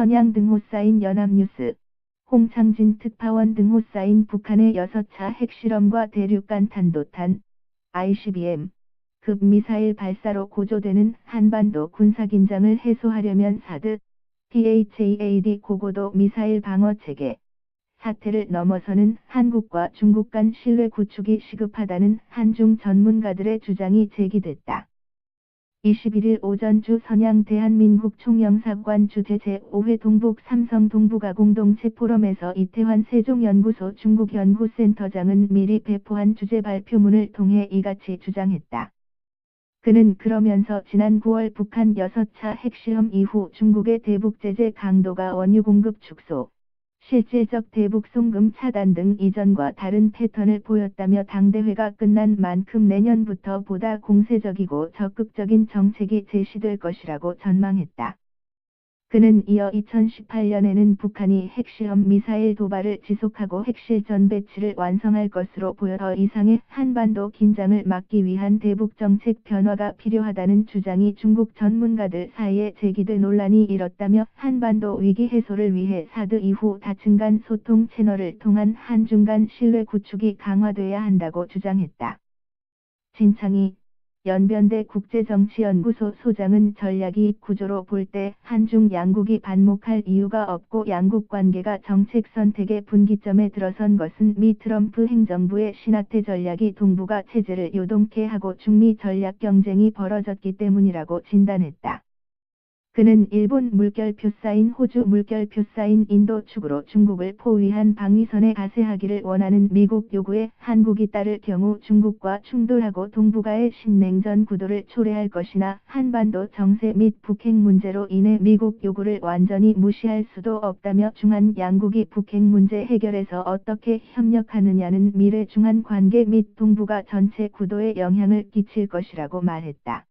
선양 등호 쌓인 연합뉴스, 홍창진 특파원 등호 쌓인 북한의 6차 핵실험과 대륙간 탄도탄, ICBM, 급 미사일 발사로 고조되는 한반도 군사긴장을 해소하려면 사드, PHAAD 고고도 미사일 방어 체계, 사태를 넘어서는 한국과 중국 간 신뢰 구축이 시급하다는 한중 전문가들의 주장이 제기됐다. 21일 오전 주 선양 대한민국 총영사관 주재 제5회 동북 삼성 동북아 공동체 포럼에서 이태환 세종연구소 중국연구센터장은 미리 배포한 주재 발표문을 통해 이같이 주장했다. 그는 그러면서 지난 9월 북한 6차 핵실험 이후 중국의 대북 제재 강도가 원유 공급 축소, 실질적 대북 송금 차단 등 이전과 다른 패턴을 보였다며 당대회가 끝난 만큼 내년부터 보다 공세적이고 적극적인 정책이 제시될 것이라고 전망했다. 그는 이어 2018년에는 북한이 핵실험 미사일 도발을 지속하고 핵실전 배치를 완성할 것으로 보여 더 이상의 한반도 긴장을 막기 위한 대북 정책 변화가 필요하다는 주장이 중국 전문가들 사이에 제기돼 논란이 일었다며 한반도 위기 해소를 위해 사드 이후 다층 간 소통 채널을 통한 한중 간 신뢰 구축이 강화돼야 한다고 주장했다. 진창이 연변대 국제정치연구소 소장은 전략이 구조로 볼 때 한중 양국이 반목할 이유가 없고 양국 관계가 정책 선택의 분기점에 들어선 것은 미 트럼프 행정부의 신하태 전략이 동북아 체제를 요동케 하고 중미 전략 경쟁이 벌어졌기 때문이라고 진단했다. 그는 일본 물결표 쌓인 호주 물결표 쌓인 인도 축으로 중국을 포위한 방위선에 가세하기를 원하는 미국 요구에 한국이 따를 경우 중국과 충돌하고 동북아의 신냉전 구도를 초래할 것이나 한반도 정세 및 북핵 문제로 인해 미국 요구를 완전히 무시할 수도 없다며 중한 양국이 북핵 문제 해결에서 어떻게 협력하느냐는 미래 중한 관계 및 동북아 전체 구도에 영향을 끼칠 것이라고 말했다.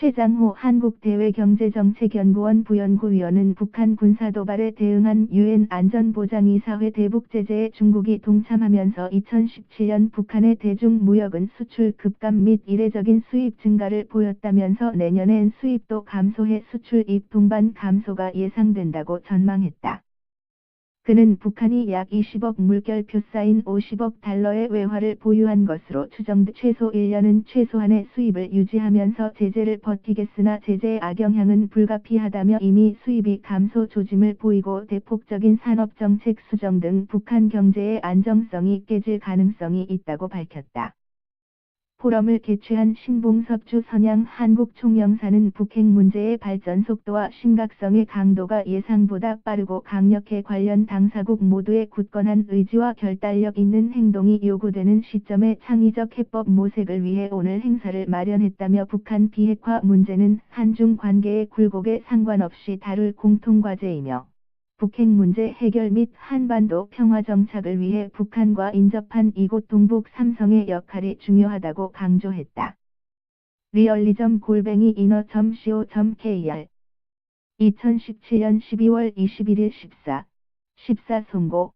최장호 한국대외경제정책연구원 부연구위원은 북한 군사도발에 대응한 유엔 안전보장이사회 대북제재에 중국이 동참하면서 2017년 북한의 대중무역은 수출 급감 및 이례적인 수입 증가를 보였다면서 내년엔 수입도 감소해 수출입 동반 감소가 예상된다고 전망했다. 그는 북한이 약 20억 물결표 쌓인 50억 달러의 외화를 보유한 것으로 추정돼 최소 1년은 최소한의 수입을 유지하면서 제재를 버티겠으나 제재의 악영향은 불가피하다며 이미 수입이 감소 조짐을 보이고 대폭적인 산업정책 수정 등 북한 경제의 안정성이 깨질 가능성이 있다고 밝혔다. 포럼을 개최한 신봉섭주 선양 한국 총영사는 북핵 문제의 발전 속도와 심각성의 강도가 예상보다 빠르고 강력해 관련 당사국 모두의 굳건한 의지와 결단력 있는 행동이 요구되는 시점에 창의적 해법 모색을 위해 오늘 행사를 마련했다며 북한 비핵화 문제는 한중 관계의 굴곡에 상관없이 다룰 공통과제이며 북핵 문제 해결 및 한반도 평화 정착을 위해 북한과 인접한 이곳 동북 삼성의 역할이 중요하다고 강조했다. 리얼리점 골뱅이 인어.co.kr 2017년 12월 21일 14, 14 송고